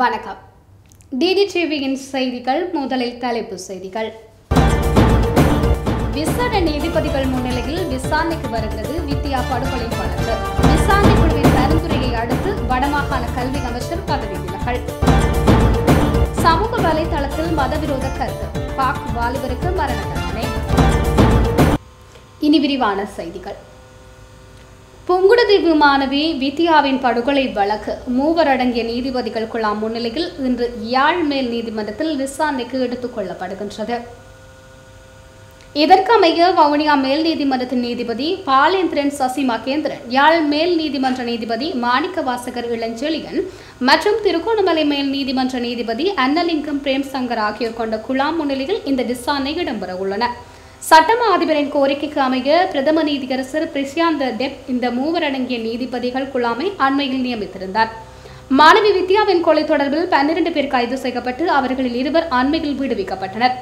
வணக்கம். டிடி டிவியின் செய்திகள் முதலில் தலைப்பு செய்திகள். விசாரணை நீதிபதிகள் முன்னிலையில் விசாரணைக்கு வருகிறது வித்யா படுகொலை வழக்கு. விசாரணை குழுவின் பரிந்துரையை அடுத்து வடமாகாண கல்வி அமைச்சர் பதவி விலகல். சமூக வலைதளத்தில் மதவிரோத கருத்து. பாக் வாலிபருக்கு மரண தண்டனை. இனி விரிவான செய்திகள். புங்குடுதீவு மாணவி வித்யாவின் படுகொலை வழக்கு. மூவர் அடங்கிய நீதிபதிகள் குழாம் முன்னிலையில் இன்று யாழ் மேல் நீதிமன்றத்தில் விசாரணைக்கு எடுத்துக் கொள்ளப்படுகின்றது. இதற்கமைய வவுனியா மேல் நீதிமன்றத்தின் நீதிபதி பாலேந்திரன் சசி மகேந்திரன் யாழ் மேல் நீதிமன்ற நீதிபதி மாணிக்க வாசகர் இளஞ்செழியன் மற்றும் திருகோணமலை மேல் நீதிமன்ற நீதிபதி அன்னலிங்கம் பிரேம் சங்கர் ஆகியோர் கொண்ட குழாம் முன்னிலையில் இந்த விசாரணை இடம்பெற உள்ளன சட்டமா அதிபரின் கோரிக்கைக்கு அமைய பிரதம நீதியரசர் பிரிஷாந்த டெப் இந்த மூவரடங்கிய நீதிபதிகள் குழாமை அண்மையில் நியமித்திருந்தார். மாணவி வித்யாவின் கொலை தொடர்பில் பன்னிரண்டு பேர் கைது செய்யப்பட்டு அவர்களில் இருவர் அண்மையில் விடுவிக்கப்பட்டனர்.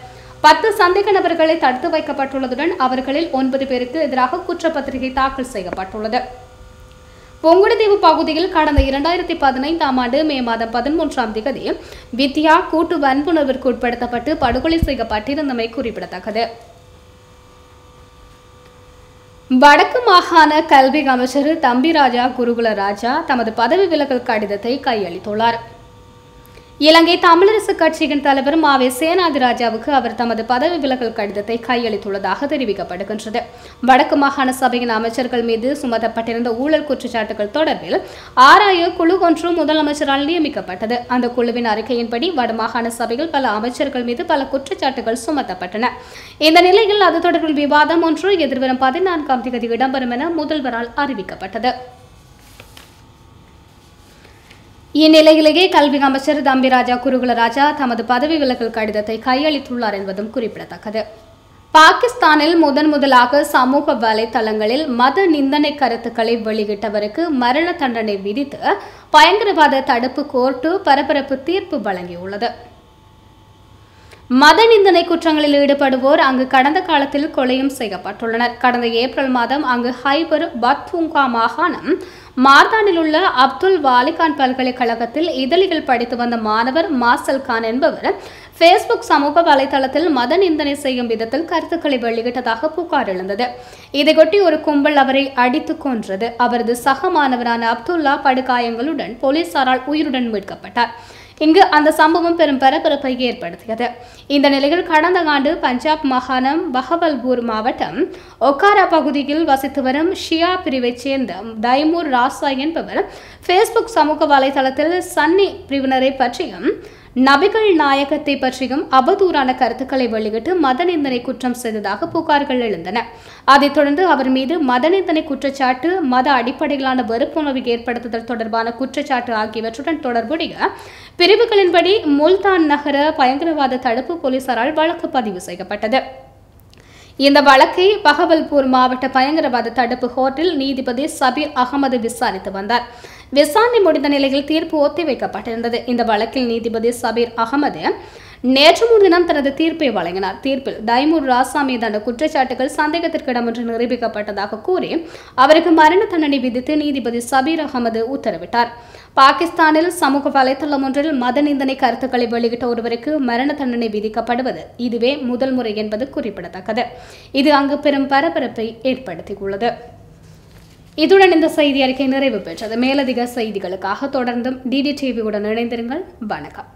பத்து சந்தேக நபர்களை தடுத்து வைக்கப்பட்டுள்ளதுடன் அவர்களில் ஒன்பது பேருக்கு எதிராக குற்றப்பத்திரிகை தாக்கல் செய்யப்பட்டுள்ளது. பொங்குடுதீவு பகுதியில் கடந்த இரண்டாயிரத்தி பதினைந்தாம் ஆண்டு மே மாதம் பதிமூன்றாம் தேதி வித்யா கூட்டு வன்புணர்விற்கு உட்படுத்தப்பட்டு படுகொலை செய்யப்பட்டிருந்தமை குறிப்பிடத்தக்கது. வடக்கு மாகாண கல்வி அமைச்சர் தம்பிராஜா குருகுல ராஜா தமது பதவி விலகல் கடிதத்தை கையளித்துள்ளார். இலங்கை தமிழரசு கட்சியின் தலைவர் மாவே சேனாதிராஜாவுக்கு அவர் தமது பதவி விலகல் கடிதத்தை கையளித்துள்ளதாக தெரிவிக்கப்படுகின்றது. வடக்கு மாகாண சபையின் அமைச்சர்கள் மீது சுமத்தப்பட்டிருந்த ஊழல் குற்றச்சாட்டுகள் தொடர்பில் ஆராய குழு ஒன்று முதலமைச்சரால் நியமிக்கப்பட்டது. அந்த குழுவின் அறிக்கையின்படி வடமாகாண சபையில் பல அமைச்சர்கள் மீது பல குற்றச்சாட்டுகள் சுமத்தப்பட்டன. இந்த நிலையில் அது தொடர்பில் விவாதம் ஒன்று எதிர்வரும் பதினான்காம் தேதி இடம்பெறும் என முதல்வரால் அறிவிக்கப்பட்டது. இந்நிலையிலேயே கல்வி அமைச்சர் தம்பிராஜா குருகுலராஜா தமது பதவி விலகல் கடிதத்தை கையளித்துள்ளார் என்பதும் குறிப்பிடத்தக்கது. பாகிஸ்தானில் முதன் முதலாக சமூக வலைதளங்களில் மத நிந்தனை கருத்துக்களை வெளியிட்டவருக்கு மரண தண்டனை விதித்து பயங்கரவாத தடுப்பு கோர்ட்டு பரபரப்பு தீர்ப்பு வழங்கியுள்ளது. மத நிந்தனை குற்றங்களில் ஈடுபடுவோர் அங்கு கடந்த காலத்தில் கொலையும் செய்யப்பட்டுள்ளனர். கடந்த ஏப்ரல் மாதம் அங்கு ஹைபர் பத்பூங்கா மாகாணம் மார்தானில் உள்ள அப்துல் வாலிகான் பல்கலைக்கழகத்தில் இதழிகள் படித்து வந்த மாணவர் மாசல் கான் என்பவர் ஃபேஸ்புக் சமூக வலைதளத்தில் மத நிந்தனை செய்யும் விதத்தில் கருத்துக்களை வெளியிட்டதாக புகார் எழுந்தது. இதையொட்டி ஒரு கும்பல் அவரை அடித்து கொன்றது. அவரது சக மாணவரான அப்துல்லா படுகாயங்களுடன் போலீசாரால் உயிருடன் மீட்கப்பட்டார். இங்கு அந்த சம்பவம் பெரும் பரபரப்பை ஏற்படுத்தியது. இந்த நிலையில் கடந்த ஆண்டு பஞ்சாப் மாகாணம் பஹவல்பூர் மாவட்டம் ஒக்காரா பகுதியில் வசித்து வரும் ஷியா பிரிவைச் சேர்ந்த தைமூர் ராசா என்பவர் ஃபேஸ்புக் சமூக வலைதளத்தில் சன்னி பிரிவினரை பற்றியும் நபிகள் நாயகத்தை பற்றியும் அவதூறான கருத்துக்களை வெளியிட்டு மத நிந்தனை குற்றம் செய்ததாக புகார்கள் எழுந்தன. அதைத் தொடர்ந்து அவர் மீது மத நிந்தனை குற்றச்சாட்டு மத அடிப்படையிலான வெறுப்புணர்வு ஏற்படுத்துதல் தொடர்பான குற்றச்சாட்டு ஆகியவற்றுடன் தொடர்புடைய பிரிவுகளின்படி முல்தான் நகர பயங்கரவாத தடுப்பு போலீசாரால் வழக்கு பதிவு செய்யப்பட்டது. இந்த வழக்கை பகவல்பூர் மாவட்ட பயங்கரவாத தடுப்பு கோர்ட்டில் நீதிபதி சபீர் அகமது விசாரித்து வந்தார். விசாரணை முடிந்த நிலையில் தீர்ப்பு ஒத்திவைக்கப்பட்டிருந்தது. இந்த வழக்கில் நீதிபதி சபீர் அகமது நேற்று முன்தினம் தனது தீர்ப்பை வழங்கினார். தீர்ப்பில் தைமூர் ராசா மீதான குற்றச்சாட்டுகள் சந்தேகத்திற்கிடமின்றி நிரூபிக்கப்பட்டதாக கூறி அவருக்கு மரண தண்டனை விதித்து நீதிபதி சபீர் அகமது உத்தரவிட்டார். பாகிஸ்தானில் சமூக வலைதளம் ஒன்றில் மத நிந்தனை கருத்துக்களை வெளியிட்ட ஒருவருக்கு மரண தண்டனை விதிக்கப்படுவது இதுவே முதல் முறை என்பது குறிப்பிடத்தக்கது. இது அங்கு பெரும் பரபரப்பை ஏற்படுத்தியுள்ளது. இதுடன் இந்த செய்தி அறிக்கை நிறைவு பெற்றது. மேலதிக செய்திகளுக்காக தொடர்ந்தும் டிடி டிவியுடன் இணைந்திருங்கள். வணக்கம்.